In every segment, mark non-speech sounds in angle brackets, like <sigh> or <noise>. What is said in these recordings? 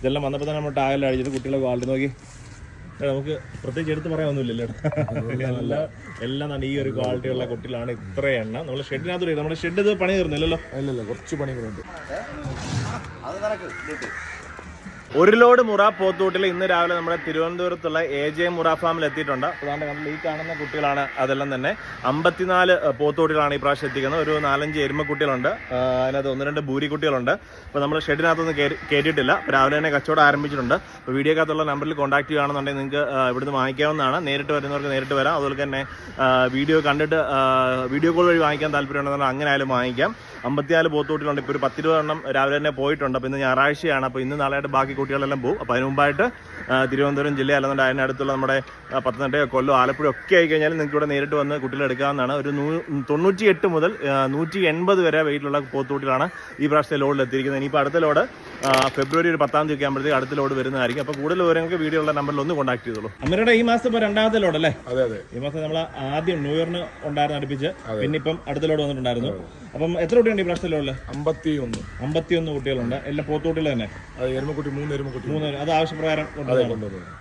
ഇതെല്ലാം വന്നപ്പോൾ തന്നെ നമ്മൾ ടാഗെല്ലാം അടിച്ചത് കുട്ടികളെ ക്വാളിറ്റി നോക്കി. നമുക്ക് പ്രത്യേകിച്ച് എടുത്ത് പറയാനൊന്നുമില്ലല്ലോ നല്ല എല്ലാം നല്ല ഈ ഒരു ക്വാളിറ്റി ഉള്ള കുട്ടികളാണ് ഇത്ര എണ്ണം. നമ്മൾ ഷെഡിനകത്ത് നമ്മുടെ ഷെഡ് ഇത് പണി തീർന്നില്ലല്ലോ. അല്ലല്ലോ കുറച്ച് പണികളുണ്ട് ഒരു ലോഡ് മുറ പോത്തൂട്ടിൽ ഇന്ന് രാവിലെ നമ്മുടെ തിരുവനന്തപുരത്തുള്ള എ ജെ മുറ ഫാമിൽ എത്തിയിട്ടുണ്ട്. അതുകൊണ്ട് നമ്മൾ ഈ കാണുന്ന കുട്ടികളാണ് അതെല്ലാം തന്നെ. അമ്പത്തിനാല് പോത്തൂട്ടിലാണ് ഈ പ്രാവശ്യം എത്തിക്കുന്നത്. ഒരു നാലഞ്ച് എരുമക്കുട്ടികളുണ്ട് അതിനകത്ത് ഒന്ന് രണ്ട് ഭൂരി കുട്ടികളുണ്ട്. അപ്പോൾ നമ്മൾ ഷെഡിനകത്തൊന്നും കയറി കയറ്റിയിട്ടില്ല രാവിലെ തന്നെ കച്ചവടം ആരംഭിച്ചിട്ടുണ്ട്. അപ്പോൾ വീഡിയോക്കകത്തുള്ള നമ്പറിൽ കോൺടാക്ട് ചെയ്യുകയാണെന്നുണ്ടെങ്കിൽ നിങ്ങൾക്ക് ഇവിടുന്ന് വാങ്ങിക്കാവുന്നതാണ്. നേരിട്ട് വരുന്നവർക്ക് നേരിട്ട് വരാം. അതുപോലെ തന്നെ വീഡിയോ കണ്ടിട്ട് വീഡിയോ കോൾ വഴി വാങ്ങിക്കാൻ താല്പര്യമുണ്ടെന്നുണ്ടെങ്കിൽ അങ്ങനെ ആയാലും വാങ്ങിക്കാം. അമ്പത്തിനാല് പോത്തൂട്ടിലുണ്ട്. ഇപ്പോൾ ഒരു പത്തിരുപത് എണ്ണം രാവിലെ തന്നെ പോയിട്ടുണ്ട്. അപ്പോൾ ഇന്ന് ഞായറാഴ്ചയാണ്. അപ്പോൾ ഇന്ന് നാളെയായിട്ട് ബാക്കി കുട്ടികളെല്ലാം പോകും അപ്പോൾ അതിന് മുമ്പായിട്ട് തിരുവനന്തപുരം ജില്ല അല്ലെന്നുണ്ട് അതിനടുത്തുള്ള നമ്മുടെ ആ, പത്തനംതിട്ട കൊല്ലം ആലപ്പുഴ ഒക്കെ ആയി കഴിഞ്ഞാൽ നിങ്ങൾക്ക് ഇവിടെ നേരിട്ട് വന്ന് കുട്ടികളെ എടുക്കാവുന്നതാണ്. ഒരു നൂ തൊണ്ണൂറ്റി എട്ട് മുതൽ നൂറ്റി എൺപത് വരെ വെയിറ്റുള്ള പോത്തുകുട്ടികളാണ് ഈ പ്രാവശ്യത്തെ ലോഡിൽ എത്തിയിരിക്കുന്നത്. ഇനിയിപ്പോൾ അടുത്ത ലോഡ് ഫെബ്രുവരി ഒരു പത്താം തീയതി ഒക്കെ ആകുമ്പോഴത്തേക്ക് അടുത്ത ലോഡ് വരുന്നതായിരിക്കും. അപ്പോൾ കൂടുതൽ വിവരങ്ങൾക്ക് വീഡിയോ ഉള്ള നമ്പറിൽ ഒന്ന് കോൺടാക്ട് ചെയ്തോളൂ. അമ്മയുടെ ഈ മാസം ഇപ്പോൾ രണ്ടാമത്തെ ലോഡ് അല്ലേ അതെ അതെ. ഈ മാസം നമ്മൾ ആദ്യം ന്യൂ ഇയറിന് ഉണ്ടായിരുന്നു അടുപ്പിച്ച് പിന്നെ ഇപ്പം അടുത്ത ലോഡ് വന്നിട്ടുണ്ടായിരുന്നു. അപ്പം എത്ര കുട്ടിയുണ്ട് ഈ പ്രാവശ്യത്തിലുള്ള അമ്പത്തി ഒന്ന് അമ്പത്തി ഒന്ന് കുട്ടികളുണ്ട്. എല്ലാം പോത്തുകുട്ടികൾ തന്നെ? അത് എരുമക്കുട്ടി മൂന്ന് എരുമക്കുട്ടി മൂന്ന് അത് ആവശ്യപ്രകാരം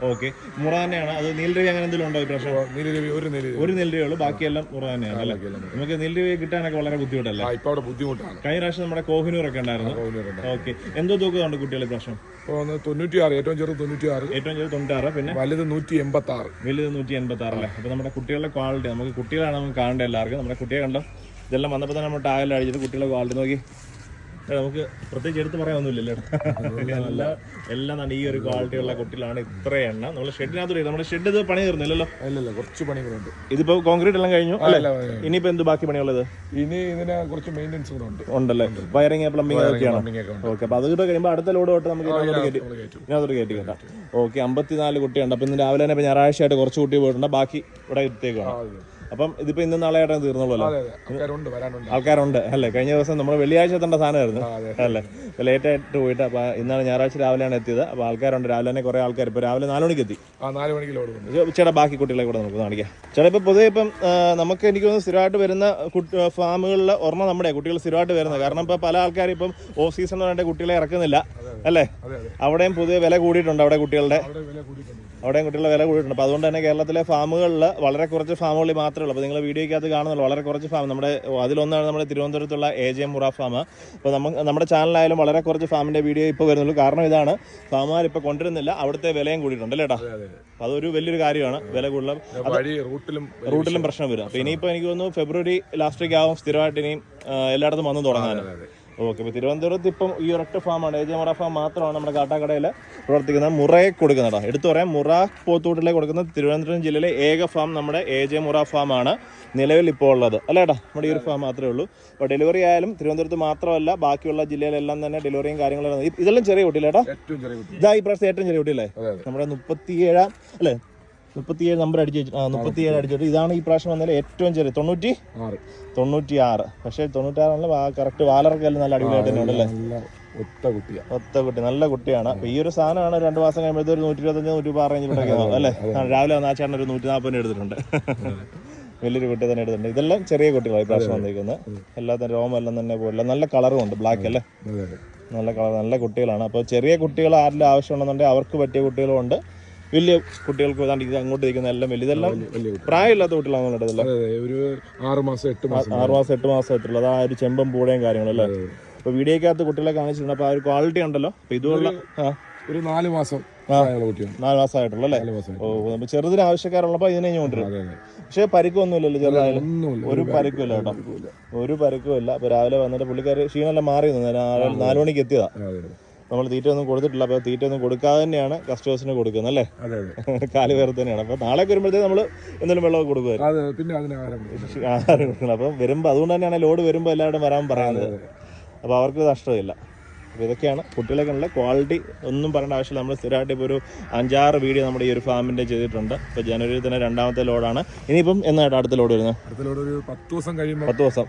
ഓക്കെ. മുറ തന്നെയാണ്. അത് നീലരവി അങ്ങനെ എന്തെങ്കിലും ഉണ്ടോ ഈ പ്രാവശ്യം നീലരവി ഒരു നീലരവി. ഒരു നെല്ലുള്ളൂ ബാക്കിയെല്ലാം മുറ തന്നെയാണ് അല്ലേ? നമുക്ക് നീലരവി കിട്ടാനൊക്കെ വളരെ ബുദ്ധിമുട്ടല്ലേ? ഇപ്പൊ അവിടെ ബുദ്ധിമുട്ടാണ്. കഴിഞ്ഞ പ്രാവശ്യം നമ്മുടെ കോഹിനൂർ ഒക്കെ ഉണ്ടായിരുന്നു ഓക്കെ. എന്തോ തൂക്കമുണ്ട് കുട്ടികൾ ഈ പ്രാവശ്യം തൊണ്ണൂറ്റിയാറ് ഏറ്റവും ചെറുത് തൊണ്ണൂറ്റിയാറ്. ഏറ്റവും ചെറുത് തൊണ്ണൂറ്റാറ് പിന്നെ? വലുത് നൂറ്റി എൺപത്തി ആറ് വലുത് നൂറ്റി എൺപത്തി ആറ് അല്ലേ? അപ്പൊ നമ്മുടെ കുട്ടികളുടെ ക്വാളിറ്റി നമുക്ക് കുട്ടികളാണ് നമുക്ക് കാണേണ്ടത് എല്ലാവർക്കും. നമ്മുടെ കുട്ടിയെ കണ്ടോ? ഇതെല്ലാം വന്നപ്പോൾ തന്നെ നമ്മൾ ടാഗെല്ലാം അടിച്ചത് കുട്ടികളെ ക്വാളിറ്റി നോക്കി. നമുക്ക് പ്രത്യേകിച്ച് എടുത്ത് പറയാനൊന്നുമില്ലല്ലോ എല്ലാം എല്ലാം നല്ല ഈ ഒരു ക്വാളിറ്റി ഉള്ള കുട്ടികളാണ് ഇത്ര എണ്ണം. നമ്മൾ ഷെഡിനകത്ത് നമ്മുടെ ഷെഡ് ഇത് പണി തീർന്നില്ലല്ലോ. അല്ലല്ലോ കുറച്ച് പണികളുണ്ട് ഇതിപ്പോ കോൺക്രീറ്റ് എല്ലാം കഴിഞ്ഞു അല്ലേ. ഇനിയിപ്പോ എന്ത് ബാക്കി പണിയുള്ളത് ഇനി ഇതിന് കുറച്ച് മെയിന്റെനൻസ് കൂടെ ഉണ്ട്. ഉണ്ടല്ലേ? വയറിംഗ് പ്ലംബിംഗ് ഒക്കെയാണ്? ഓക്കെ അപ്പൊ അത് കൂടെ കഴിയുമ്പോൾ അടുത്ത ലോഡ് തൊട്ട് നമുക്ക് ഇതിനകത്തോട്ട് കയറ്റി കേട്ടാ. ഓക്കെ അമ്പത്തിനാല് കുട്ടിയുണ്ട് അപ്പൊ ഇന്ന് രാവിലെ തന്നെ ഞായറാഴ്ച ആയിട്ട് കുറച്ച് കുട്ടി പോയിട്ടുണ്ട്. ബാക്കി ഇവിടെ എത്തിയേക്കാണ്. അപ്പം ഇതിപ്പോ ഇന്ന് നാളെ ആയിട്ട് തീർന്നുള്ളൂ ആൾക്കാരുണ്ട് അല്ലേ? കഴിഞ്ഞ ദിവസം നമ്മൾ വെള്ളിയാഴ്ച എത്തേണ്ട സാധനമായിരുന്നു. അല്ലേ? ലേറ്റ് ആയിട്ട് പോയിട്ട് അപ്പൊ ഇന്നാണ് ഞായറാഴ്ച രാവിലെയാണ് എത്തിയത്. അപ്പൊ ആൾക്കാരുണ്ട്. രാവിലെ തന്നെ കുറെ ആൾക്കാർ ഇപ്പൊ രാവിലെ നാല് മണിക്ക് എത്തി. ചേട്ടാ ബാക്കി കുട്ടികളെ കൂടെ നമുക്ക് കാണിക്കാം. ചേട്ടാ ഇപ്പൊ പൊതുവെ ഇപ്പം നമുക്ക് എനിക്ക് തോന്നുന്നു സ്ഥിരമായിട്ട് വരുന്ന ഫാമുകളിലെ ഓർമ്മ നമ്മുടെ കുട്ടികൾ സ്ഥിരമായിട്ട് വരുന്നത്. കാരണം ഇപ്പൊ പല ആൾക്കാരും ഇപ്പം ഓഫ് സീസൺ പറഞ്ഞിട്ട് കുട്ടികളെ ഇറക്കുന്നില്ല. അല്ലേ? അവിടെയും പുതിയ വില കൂടിയിട്ടുണ്ട് അവിടെ കുട്ടികളുടെ. അവിടെയും കുട്ടികളുടെ വില കൂടിയിട്ടുണ്ട്. അപ്പോൾ അതുകൊണ്ട് തന്നെ കേരളത്തിലെ ഫാമുകളിൽ വളരെ കുറച്ച് ഫാമുകളിൽ മാത്രമേ ഉള്ളൂ. അപ്പോൾ നിങ്ങൾ വീഡിയോയ്ക്കകത്ത് കാണുന്നുള്ളൂ വളരെ കുറച്ച് ഫാം നമ്മുടെ അതിലൊന്നാണ് നമ്മുടെ തിരുവനന്തപുരത്തുള്ള എ ജെ മുറ ഫാം അപ്പോൾ നമുക്ക് നമ്മുടെ ചാനലായാലും വളരെ കുറച്ച് ഫാമിന്റെ വീഡിയോ ഇപ്പോൾ വരുന്നുള്ളൂ. കാരണം ഇതാണ് ഫാമുകാർ ഇപ്പോൾ കൊണ്ടുവരുന്നില്ല. അവിടുത്തെ വിലയും കൂടിയിട്ടുണ്ട് അല്ലേ ഏട്ടാ? അതെ അതെ അപ്പോൾ അതൊരു വലിയൊരു കാര്യമാണ്. വില കൂടുതലും വഴി റൂട്ടിലും റൂട്ടിലും പ്രശ്നം വരും. അപ്പോൾ ഇനിയിപ്പോൾ എനിക്ക് തോന്നുന്നു ഫെബ്രുവരി ലാസ്റ്റ് വീക്ക് ആവും സ്ഥിരമായിട്ട് ഇനിയും എല്ലായിടത്തും വന്ന് തുടങ്ങാൻ. അതെ. ഓക്കെ ഇപ്പോൾ തിരുവനന്തപുരത്ത് ഇപ്പം ഈ ഒരൊറ്റ ഫാമാണ്. എ മുറ ഫാം മാത്രമാണ് നമ്മുടെ കാട്ടാക്കടയിൽ പ്രവർത്തിക്കുന്നത്. മുറയെ കൊടുക്കുന്നതാണ്. എടുത്തു പറയാം മുറ പോത്തൂട്ടിലെ കൊടുക്കുന്ന തിരുവനന്തപുരം ജില്ലയിലെ ഏക ഫാം നമ്മുടെ എ ജെ മുറ ഫാമാണ് നിലവിൽ ഇപ്പോൾ ഉള്ളത്. അല്ലേടാ ഏട്ടാ? നമ്മുടെ ഈ ഒരു ഫാം മാത്രമേ ഉള്ളൂ. അപ്പോൾ ഡെലിവറി ആയാലും തിരുവനന്തപുരത്ത് മാത്രമല്ല ബാക്കിയുള്ള ജില്ലയിലെല്ലാം തന്നെ ഡെലിവറിയും കാര്യങ്ങളും ഇതെല്ലാം ചെറിയ കുട്ടിയില്ലേട്ടാ ഏറ്റവും ചെറിയ കുട്ടി. ഇതാ ഈ പ്രാവശ്യം ഏറ്റവും ചെറിയ കുട്ടിയല്ലേ? നമ്മുടെ മുപ്പത്തിയേഴാം അല്ലേ? മുപ്പത്തിയേഴ് നമ്പർ അടിച്ച് വെച്ചു ആ മുപ്പത്തിയേഴ് അടിച്ചിട്ട് ഇതാണ് ഈ പ്രാവശ്യം വന്നതിൽ ഏറ്റവും ചെറിയ തൊണ്ണൂറ്റി ആറ്. തൊണ്ണൂറ്റി ആറ് പക്ഷേ തൊണ്ണൂറ്റാറല്ല കറക്റ്റ് വാലറക്കെല്ലാം നല്ല അടിപൊളിയായിട്ട് തന്നെ ഉണ്ടല്ലേ? ഒത്ത കുട്ടിയാണ് ഒത്ത കുട്ടി നല്ല കുട്ടിയാണ്. അപ്പൊ ഈ ഒരു സാധനമാണ് രണ്ട് മാസം കഴിയുമ്പോഴത്തെ ഒരു നൂറ്റി ഇരുപത്തഞ്ച് നൂറ്റി ആറ് റേഞ്ചിലൊക്കെ അല്ലേ? രാവിലെ വന്ന ആ ചേട്ടൻ ഒരു നൂറ്റി നാൽപ്പതിന് എടുത്തിട്ടുണ്ട്. വലിയൊരു കുട്ടി തന്നെ എടുത്തിട്ടുണ്ട്. ഇതെല്ലാം ചെറിയ കുട്ടികളാണ് ഈ പ്രാവശ്യം വന്നിരിക്കുന്നത് എല്ലാത്തിനും രോമെല്ലാം തന്നെ പോലെ. നല്ല കളറും ഉണ്ട് ബ്ലാക്ക് അല്ലേ? നല്ല കളർ നല്ല കുട്ടികളാണ്. അപ്പോൾ ചെറിയ കുട്ടികൾ ആരെങ്കിലും ആവശ്യമുണ്ടെന്നുണ്ടെങ്കിൽ അവർക്ക് പറ്റിയ കുട്ടികളും ഉണ്ട്. വലിയ കുട്ടികൾക്ക് ഏതാണ്ട് ഇത് അങ്ങോട്ട് ഇരിക്കുന്ന എല്ലാം വലിയ ഇതെല്ലാം പ്രായമില്ലാത്ത കുട്ടികളാണ് ഇതെല്ലാം. ഒരു ആറ് മാസം എട്ട് മാസം ആറ് മാസം എട്ട് മാസം ആയിട്ടുള്ളത് ആ ഒരു ചെമ്പം പൂടയും കാര്യങ്ങളും അല്ലേ അപ്പോൾ വീഡിയോക്കകത്ത് കുട്ടികളെ കാണിച്ചിട്ടുണ്ട്. അപ്പോൾ ആ ഒരു ക്വാളിറ്റി ഉണ്ടല്ലോ. അപ്പോൾ ഇതുള്ള ഒരു നാല് മാസം നാല് മാസമായിട്ടുള്ളൂ അല്ലേ? ഓ നമ്മൾ ചെറുതിന് ആവശ്യക്കാരുള്ളപ്പോൾ ഇതിനെ കൊണ്ടുവരും. പക്ഷേ പരിക്കൊന്നുമില്ലല്ലോ ചെറുതായാലും. ഒരു പരിക്കുമില്ല കേട്ടോ. ഒരു പരിക്കുമില്ല. അപ്പോൾ രാവിലെ വന്നിട്ട് പുള്ളിക്കാർ ക്ഷീണമെല്ലാം മാറി നിന്നു നാല് മണിക്ക് എത്തിയതാ. നമ്മൾ തീറ്റ ഒന്നും കൊടുത്തിട്ടില്ല. അപ്പോൾ തീറ്റ ഒന്നും കൊടുക്കാതെ തന്നെയാണ് കസ്റ്റമേഴ്സിന് കൊടുക്കുന്നത് അല്ലേ? അതെ അതെ. <laughs> കാൽ വേറെ തന്നെയാണ്. അപ്പോൾ നാളെ വരുമ്പോഴത്തേക്ക് നമ്മൾ എന്തെങ്കിലും വെള്ളമൊക്കെ കൊടുക്കുമായിരുന്നു. പിന്നെ അതിന് ആഹാരം <laughs> ആഹാരം കൊടുക്കണം. അപ്പം വരുമ്പോൾ അതുകൊണ്ട് തന്നെയാണ് ലോഡ് വരുമ്പോൾ എല്ലാവരും വരാൻ പറയുന്നത്. അപ്പോൾ അവർക്ക് നഷ്ടമില്ല അപ്പോൾ ഇതൊക്കെയാണ് കുട്ടികളൊക്കെയുള്ള ക്വാളിറ്റി ഒന്നും പറയേണ്ട ആവശ്യമില്ല. നമ്മൾ സ്ഥിരമായിട്ട് ഇപ്പോൾ ഒരു അഞ്ചാറ് വീഡിയോ നമ്മുടെ ഈ ഒരു ഫാമിന്റെ ചെയ്തിട്ടുണ്ട്. ഇപ്പോൾ ജനുവരിയിൽ തന്നെ രണ്ടാമത്തെ ലോഡാണ് ഇനിയിപ്പം എന്നായിട്ട് അടുത്ത ലോഡ് വരുന്നത്? അടുത്ത ലോഡ് ഒരു പത്ത് ദിവസം കഴിയുമ്പോൾ പത്ത് ദിവസം.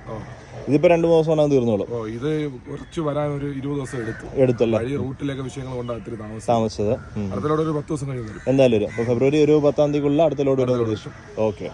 ഇതിപ്പോൾ രണ്ടു മൂന്ന് ദിവസം തീർന്നോളൂ. ഓ ഇത് കുറച്ച് വരാൻ ഒരു ഇരുപത് ദിവസം എടുത്തു. എടുത്തല്ലേ? വഴി റൂട്ടിലൊക്കെ വിഷയങ്ങൾ താമസം താമസിച്ചത്. അടുത്ത ലോഡ് ഒരു പത്ത് ദിവസം കഴിഞ്ഞു. എന്തായാലും വരും ഫെബ്രുവരി ഒരു പത്താം തീയതിക്കുള്ള അടുത്ത ലോഡ് ഓക്കെ.